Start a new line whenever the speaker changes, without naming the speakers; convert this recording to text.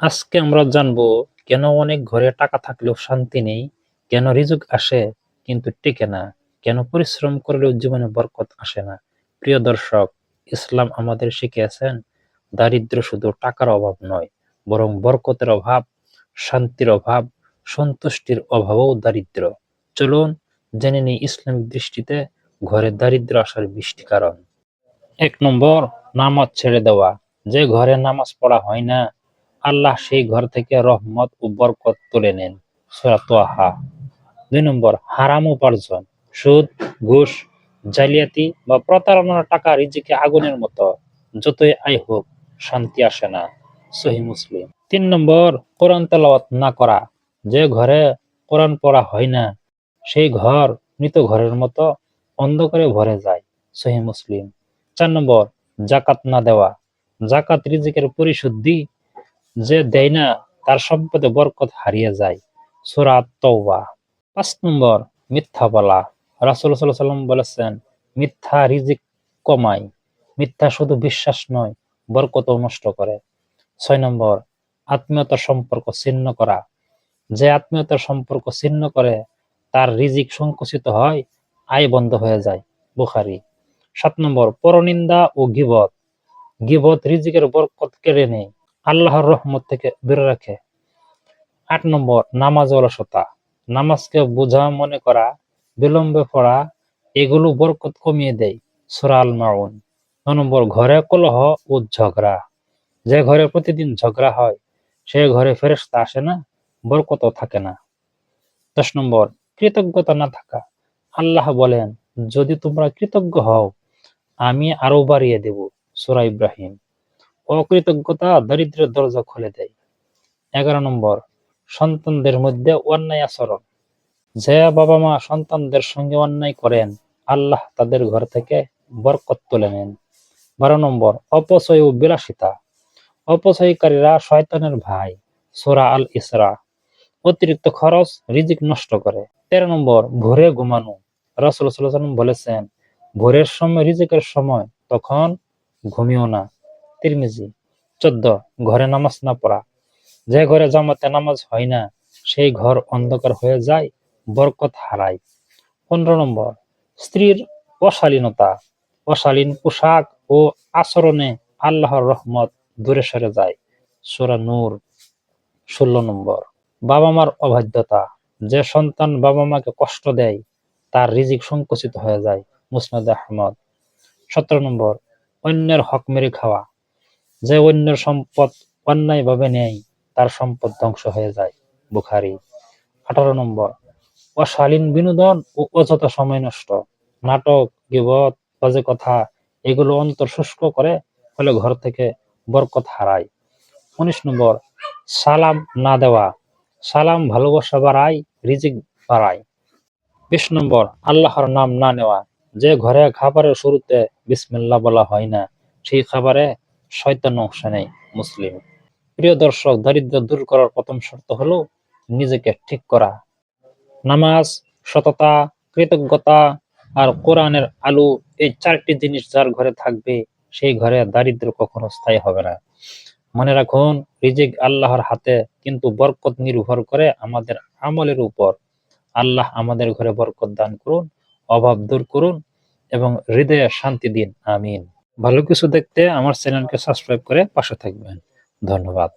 আজকে আমরা জানব কেন অনেক ঘরে টাকা থাকলেও শান্তি নেই, কেন রিজুক আসে কিন্তু টিকে না, কেন পরিশ্রম করলেও জীবনে বরকত আসে না। প্রিয় দর্শক, ইসলাম আমাদের শিখিয়েছেন দারিদ্র শুধু টাকার অভাব নয়, বরং বরকতের অভাব, শান্তির অভাব, সন্তুষ্টির অভাবও দারিদ্র চলুন জেনে নিই ইসলামিক দৃষ্টিতে ঘরে দারিদ্র আসার বৃষ্টি কারণ। এক নম্বর, নামাজ ছেড়ে দেওয়া। যে ঘরে নামাজ পড়া হয় না আল্লাহ সেই ঘর থেকে রহমত ও বরকত তুলে নেন। সরাতোয়াহা দুই নম্বর, হারাম উপার্জন। সুদ, ঘুষ, জালিয়াতি বা প্রতারণার টাকা রিজিকে আগুনের মতো, যতই আয় হোক, শান্তি আসে না। সহি মুসলিম। তিন নম্বর, কোরআন তেলাওয়াত না করা। যে ঘরে কোরআন পড়া হয় না, সেই ঘর মৃত ঘরের মতো অন্ধকারে ভরে যায়। সহি মুসলিম। চার নম্বর, জাকাত না দেওয়া। জাকাত রিজিকের পরিশুদ্ধি যে দেয় না, তার সম্পদে বরকত হারিয়ে যায়। সুরাত তওবা পাঁচ নম্বর মিথ্যা বলা। রাসুল সাল্লাম বলেছেন, মিথ্যা রিজিক কমায়। মিথ্যা শুধু বিশ্বাস নয়, বরকতও নষ্ট করে। ছয় নম্বর, আত্মীয়তার সম্পর্ক ছিন্ন করা। যে আত্মীয়তার সম্পর্ক ছিন্ন করে, তার রিজিক সংকুচিত হয়, আয় বন্ধ হয়ে যায়। বুখারি। সাত নম্বর, পরনিন্দা ও গিবত। গিবত রিজিকের বরকত কেড়ে নেয়। আল্লাহর রহমত থেকে বেরো রাখে। আট নম্বর, নামাজ অলসতা। নামাজকে বোঝা, মনে করা, বিলম্বে পড়া, এগুলো বরকত কমিয়ে দেয়। সুরাল মাউন ন নম্বর, ঘরে কলহ ও ঝগড়া। যে ঘরে প্রতিদিন ঝগড়া হয়, সে ঘরে ফেরেশতা আসে না বরকত থাকে না। দশ নম্বর, কৃতজ্ঞতা না থাকা। আল্লাহ বলেন, যদি তোমরা কৃতজ্ঞ হও, আমি আরও বাড়িয়ে দেব। সুরা ইব্রাহিম। অকৃতজ্ঞতা দরিদ্রের দরজা খুলে দেয়। এগারো নম্বর, সন্তানদের মধ্যে অন্যায় আচরণ। যে বাবা মা সন্তানদের সঙ্গে অন্যায় করেন, আল্লাহ তাদের ঘর থেকে বরকত তুলে নেন। বারো নম্বর, অপচয় ও বিলাসিতা। অপচয়কারীরা শয়তানের ভাই, সোরা আল ইসরা অতিরিক্ত খরচ, রিজিক নষ্ট করে। তেরো নম্বর, ভোরে ঘুমানো। রাসুল বলেছেন, ভোরের সময়, রিজিকের সময় তখন ঘুমিও না। তিরমিজি, চোদ্দ, ঘরে নামাজ না পড়া। যে ঘরে জামাতে নামাজ হয় না, সেই ঘর অন্ধকার হয়ে যায়, বরকত হারায়। পনেরো নম্বর, স্ত্রীর অশালীনতা। অশালীন পোশাক ও আচরণে আল্লাহর রহমত দূরে সরে যায়। সোরা নূর, ষোলো নম্বর বাবা মার অবাধ্যতা। যে সন্তান বাবা মাকে কষ্ট দেয়, তার রিজিক সংকুচিত হয়ে যায়। মুসনাদ আহমদ, সতেরো নম্বর, অন্যের হক মেরে খাওয়া। যে অন্য সম্পদ অন্যায়ভাবে নেয়, তার সম্পদ ধ্বংস হয়ে যায়। বুখারি, আঠারো নম্বর। অশালীন বিনোদন ও অযথা সময় নষ্ট। নাটক, গিবত, বাজে কথা, এগুলো অন্তর শুষ্ক করে, ফলে ঘর থেকে বরকত হারায়। উনিশ নম্বর, সালাম না দেওয়া। সালাম ভালোবাসা বাড়ায়, রিজিক বাড়ায়। বিশ নম্বর, আল্লাহর নাম না নেওয়া। যে ঘরে খাবারের শুরুতে বিসমিল্লা বলা হয় না, সেই খাবারে শয়তান অংশ নেই মুসলিম। প্রিয় দর্শক দারিদ্র দূর করার প্রথম শর্ত হলো নিজেকে ঠিক করা। নামাজ, সততা, কৃতজ্ঞতা আর কোরআনের আলু এই চারটি জিনিস যার ঘরে থাকবে, সেই ঘরে দারিদ্র কখনো স্থায়ী হবে না। মনে রাখুন, রিজিক আল্লাহর হাতে, কিন্তু বরকত নির্ভর করে আমাদের আমলের উপর। আল্লাহ আমাদের ঘরে বরকত দান করুন, অভাব দূর করুন এবং হৃদয়ে শান্তি দিন। আমিন। ভালো কিছু দেখতে আমার চ্যানেলকে সাবস্ক্রাইব করে পাশে থাকবেন। ধন্যবাদ।